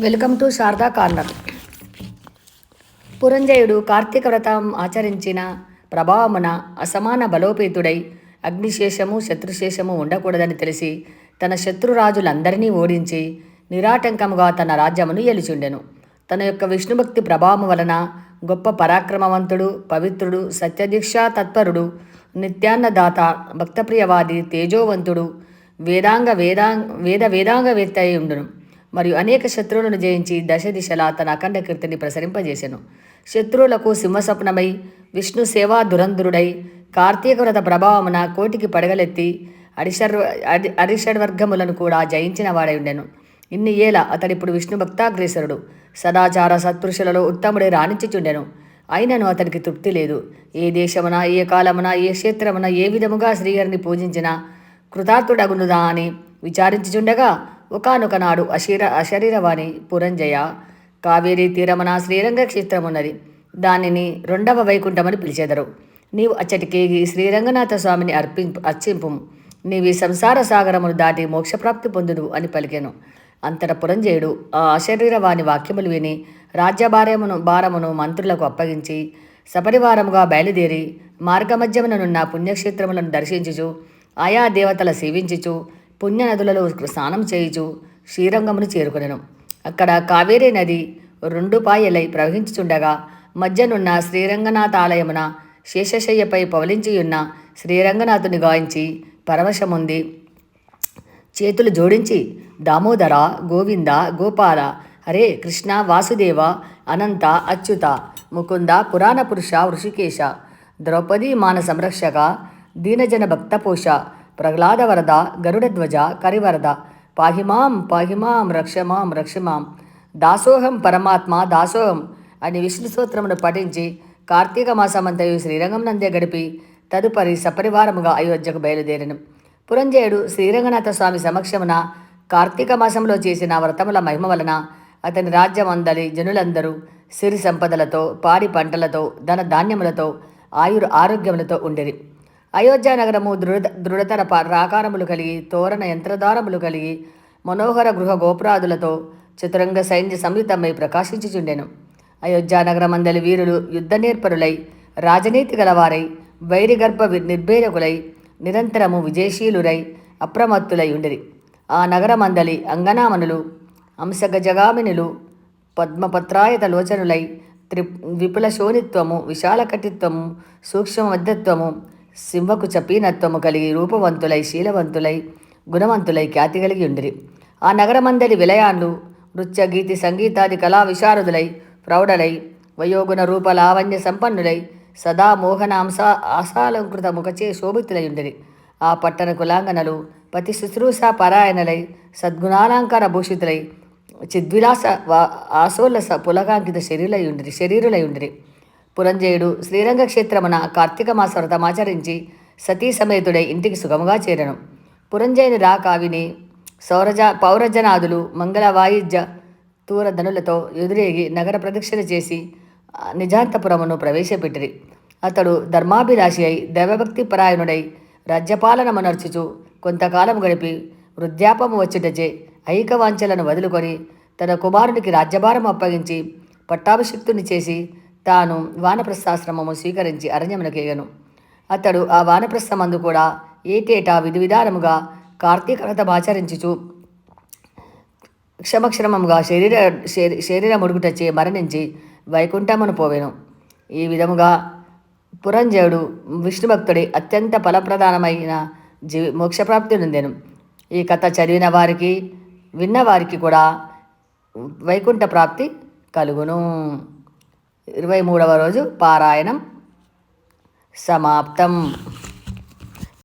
Welcome to Sharada corner. పురంజయుడు కార్తీక వ్రతం ఆచరించిన ప్రభావమున అసమాన బలోపేతుడై అగ్నిశేషము శత్రుశేషము ఉండకూడదని తెలిసి తన శత్రురాజులందరినీ ఓడించి నిరాటంకముగా తన రాజ్యమును ఎలుచుండెను తన యొక్క విష్ణుభక్తి ప్రభావము వలన గొప్ప పరాక్రమవంతుడు పవిత్రుడు సత్యదీక్షా తత్పరుడు నిత్యాన్నదాత భక్తప్రియవాది తేజోవంతుడు వేదాంగ వేదాంగ వేద వేదాంగవేత్త అయి ఉండును. మరియు అనేక శత్రువులను జయించి దశ దిశలా తన అఖండ కీర్తిని ప్రసరింపజేశాను శత్రువులకు సింహస్వప్నమై విష్ణు సేవా దురంధురుడై కార్తీక వ్రత ప్రభావమున కోటికి పడగలెత్తి అరిషర్ అరి అరిషడ్వర్గములను కూడా జయించిన వాడై ఉండెను. ఇన్ని ఏల అతడిప్పుడు విష్ణు భక్తాగ్రేసరుడు. సదాచార సత్పురుషులలో ఉత్తముడై రాణించుచుండెను. అయినను అతనికి తృప్తి లేదు. ఏ దేశమున ఏ కాలమున ఏ క్షేత్రమున ఏ విధముగా శ్రీహరిని పూజించినా కృతార్థుడగునుదా అని విచారించుచుండగా ఒకనొక నాడు అశీర అశరీరవాణి పురంజయ కావేరీ తీరమన శ్రీరంగ క్షేత్రమున్నది. దానిని రెండవ వైకుంఠమని పిలిచెదరు. నీవు అచ్చటికేగి శ్రీరంగనాథ స్వామిని అర్పింపు అర్చింపు నీవి సంసార సాగరమును దాటి మోక్షప్రాప్తి పొందుదు అని పలికెను. అంతట పురంజయుడు ఆ అశరీరవాణి వాక్యములు విని రాజ్యభారమును భారమును మంత్రులకు అప్పగించి సపరివారముగా బయలుదేరి మార్గమధ్యముననున్న పుణ్యక్షేత్రములను దర్శించుచు ఆయా దేవతల సేవించుచు పుణ్యనదులలో స్నానం చేయుచు శ్రీరంగమును చేరుకునెను. అక్కడ కావేరీ నది రెండు పాయలై ప్రవహించుచుండగా మధ్యనున్న శ్రీరంగనాథ ఆలయమున శేషశయ్యపై పవలించియున్న శ్రీరంగనాథుని గాయించి పరవశముంది. చేతులు జోడించి దామోదర గోవింద గోపాల హరే కృష్ణ వాసుదేవ అనంత అచ్యుత ముకుంద పురాణ పురుష ఋషికేశ ద్రౌపదీ మాన సంరక్షక దీనజన భక్తపోష ప్రహ్లాద వరద గరుడధ్వజ కరివరద. పాహిమాం పాహిమాం రక్షమాం రక్షమాం దాసోహం పరమాత్మ దాసోహం అని విష్ణు స్తోత్రమును పఠించి కార్తీక మాసమంతయు శ్రీరంగం నందే గడిపి తదుపరి సపరివారముగా అయోధ్యకు బయలుదేరెను. పురంజయుడు శ్రీరంగనాథ స్వామి సమక్షమున కార్తీక మాసంలో చేసిన వ్రతముల మహిమ వలన అతని రాజ్యమందలి జనులందరూ సిరి సంపదలతో పాడి పంటలతో ధన ధాన్యములతో ఆయుర్ ఆరోగ్యములతో ఉండేది అయోధ్య నగరము దృఢ దృఢతర ప- రాకారములు కలిగి తోరణ యంత్రధారములు కలిగి మనోహర గృహ గోపురాదులతో చతురంగ సైన్య సంయుతమై ప్రకాశించుచుండెను. అయోధ్య నగరమందలి వీరులు యుద్ధ నేర్పరులై రాజనీతి గలవారై వైరిగర్భ వి- నిర్భేరకులై నిరంతరము విజయశీలురై అప్రమత్తులై ఉండిరి. ఆ నగరమందలి అంగనామనులు అంశగజగామినులు పద్మపత్రాయత లోచనులై త్రి విపుల శోణిత్వము విశాలకటిత్వము సూక్ష్మ మద్దత్వము సింహకు చపీనత్వము కలిగి రూపవంతులై శీలవంతులై గుణవంతులై ఖ్యాతి కలిగి ఉండిరి. ఆ నగరమందలి విలయాన్లు నృత్య గీతి సంగీతాది కళా విశారదులై ప్రౌఢలై వయోగుణ రూప లావణ్య సంపన్నులై సదా మోహనాంశ ఆశాలంకృత ముఖచే శోభితులై ఉండిరి. ఆ పట్టణ కులాంగనలు పతి శుశ్రూష పరాయణలై సద్గుణాలంకార భూషితులై చిద్విలాస వా- ఆసోల్లస పులకాంకిత శరీరులై ఉండిరి శరీరులై ఉండిరి. పురంజయుడు శ్రీరంగ క్షేత్రమున కార్తీక మాస వ్రతమాచరించి సతీ సమేతుడై ఇంటికి సుగముగా చేరను. పురంజయుని రాక విని సౌరజ పౌరజనాదులు మంగళ వాయిద్య తూరధనులతో ఎదురేగి నగర ప్రదక్షిణ చేసి నిజాంతపురమును ప్రవేశపెట్టిరి. అతడు ధర్మాభిలాషి అయి దైవభక్తి పరాయణుడై రాజ్యపాలనమునర్చుచు కొంతకాలం గడిపి వృద్ధాపము వచ్చుటచే ఐకవాంఛలను వదులుకొని తన కుమారునికి రాజ్యభారం అప్పగించి పట్టాభిషిక్తుని చేసి తాను వానప్రస్థాశ్రమము స్వీకరించి అరణ్యమునకేయను అతడు ఆ వానప్రస్థమందు కూడా ఏటేటా విధి విధానముగా కార్తీక వ్రతం ఆచరించుచు క్షమక్షరమంగా శరీర శరీ- శరీర ముడుగుటచ్చే మరణించి వైకుంఠమును పోవెను. ఈ విధముగా పురంజయుడు విష్ణుభక్తుడి అత్యంత ఫలప్రధానమైన జీవి మోక్షప్రాప్తి నుందెను. ఈ కథ చదివిన వారికి విన్న వారికి కూడా వైకుంఠ ప్రాప్తి కలుగును. ఇరవై మూడవ రోజు పారాయణం సమాప్తం.